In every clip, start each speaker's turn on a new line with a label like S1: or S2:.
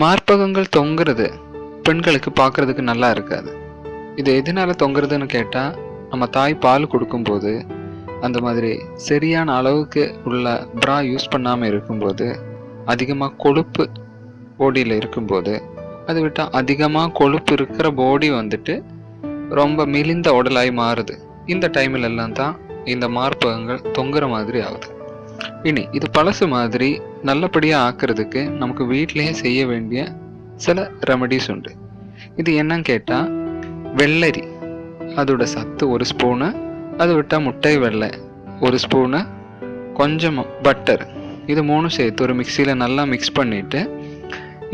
S1: மார்பகங்கள் தொங்குறது பெண்களுக்கு பார்க்கறதுக்கு நல்லா இருக்காது. இது எதனால தொங்குறதுன்னு கேட்டால் நம்ம தாய் பால் கொடுக்கும்போது அந்த மாதிரி சரியான அளவுக்கு உள்ள ப்ரா யூஸ் பண்ணாமல் இருக்கும்போது அதிகமாக கொழுப்பு பாடியில் இருக்கும்போது அது விட்டால் அதிகமாக கொழுப்பு இருக்கிற பாடி வந்துட்டு ரொம்ப மெலிந்த உடலாய் மாறுது. இந்த டைமில் எல்லாம் தான் இந்த மார்பகங்கள் தொங்குற மாதிரி ஆகுது. இனி இது பழசு மாதிரி நல்லபடியாக ஆக்கிறதுக்கு நமக்கு வீட்டிலேயே செய்ய வேண்டிய சில ரெமடிஸ் உண்டு. இது என்னன்னு கேட்டால் வெள்ளரி. அதோட சத்து ஒரு ஸ்பூனு அது விட்டால் முட்டை வெள்ளை. ஒரு ஸ்பூனு கொஞ்சம் பட்டர் இது மூணும் சேர்த்து ஒரு மிக்சியில் நல்லா மிக்ஸ் பண்ணிவிட்டு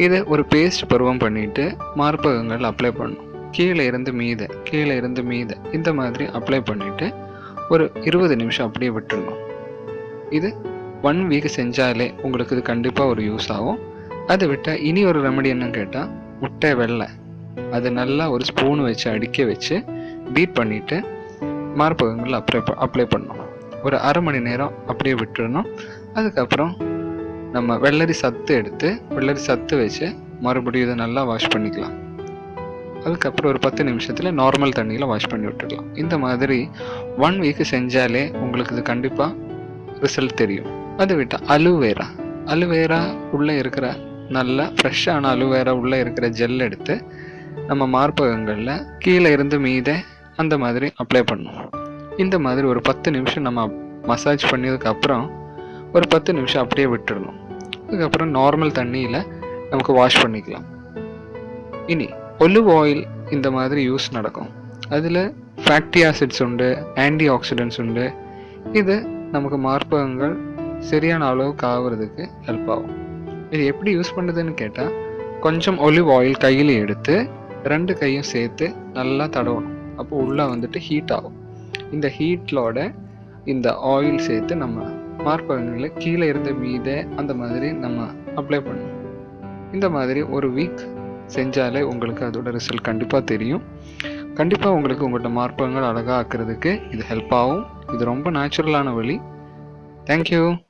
S1: இதை ஒரு பேஸ்ட் பருவம் பண்ணிவிட்டு மார்பகங்கள் அப்ளை பண்ணணும். கீழே இருந்து மீத கீழே இருந்து மீத இந்த மாதிரி அப்ளை பண்ணிவிட்டு ஒரு இருபது நிமிஷம் அப்படியே விட்டுடணும் இது ஒன் வீக் செஞ்சாலே உங்களுக்கு இது கண்டிப்பாக ஒரு யூஸ் ஆகும். அதை விட்டால் இனி ஒரு ரெமடி என்னன்னு கேட்டால் முட்டை வெள்ளை. அது நல்லா ஒரு ஸ்பூன் வச்சு அடிக்க வச்சு பீட் பண்ணிவிட்டு மார்பகங்களில் அப்ளை அப்ளை பண்ணணும். ஒரு அரை மணி நேரம் அப்படியே விட்டுடணும் அதுக்கப்புறம் நம்ம வெள்ளரி சத்து எடுத்து வெள்ளரி சத்து வச்சு மறுபடியும் இதை நல்லா வாஷ் பண்ணிக்கலாம். அதுக்கப்புறம் ஒரு பத்து நிமிஷத்தில் நார்மல் தண்ணியில் வாஷ் பண்ணி விட்டுடலாம். இந்த மாதிரி ஒன் வீக்கு செஞ்சாலே உங்களுக்கு இது கண்டிப்பாக ரிசல்ட் தெரியும். அதை விட்டால் அலுவேரா. அலுவேரா உள்ளே இருக்கிற நல்ல ஃப்ரெஷ்ஷான அலுவேரா உள்ளே இருக்கிற ஜெல் எடுத்து நம்ம மார்பகங்களில் கீழே இருந்து மீதே அந்த மாதிரி அப்ளை பண்ணணும் இந்த மாதிரி ஒரு பத்து நிமிஷம் நம்ம மசாஜ் பண்ணதுக்கப்புறம் ஒரு பத்து நிமிஷம் அப்படியே விட்டுடணும் அதுக்கப்புறம் நார்மல் தண்ணியில் நமக்கு வாஷ் பண்ணிக்கலாம். இனி ஒலிவ் ஆயில் இந்த மாதிரி யூஸ் நடக்கும். அதில் ஃபேக்டி ஆசிட்ஸ் உண்டு ஆன்டி ஆக்சிடென்ட்ஸ் உண்டு. இது நமக்கு மார்பகங்கள் சரியான அளவுக்கு ஆகுறதுக்கு ஹெல்ப் ஆகும். இது எப்படி யூஸ் பண்ணுதுன்னு கேட்டால் கொஞ்சம் ஒலிவ் ஆயில் கையில் எடுத்து ரெண்டு கையும் சேர்த்து நல்லா தடவணும். அப்போ உள்ளே வந்துட்டு ஹீட் ஆகும். இந்த ஹீட்டோட இந்த ஆயில் சேர்த்து நம்ம மார்பகங்களில் கீழே இருந்த மீதே அந்த மாதிரி நம்ம அப்ளை பண்ணணும். இந்த மாதிரி ஒரு வீக் செஞ்சாலே உங்களுக்கு அதோட ரிசல்ட் கண்டிப்பாக தெரியும். கண்டிப்பாக உங்களுக்கு உங்கள்கிட்ட மார்பகங்கள் அழகாக ஆக்கிறதுக்கு இது ஹெல்ப் ஆகும். இது ரொம்ப நேச்சுரலான வழி. Thank you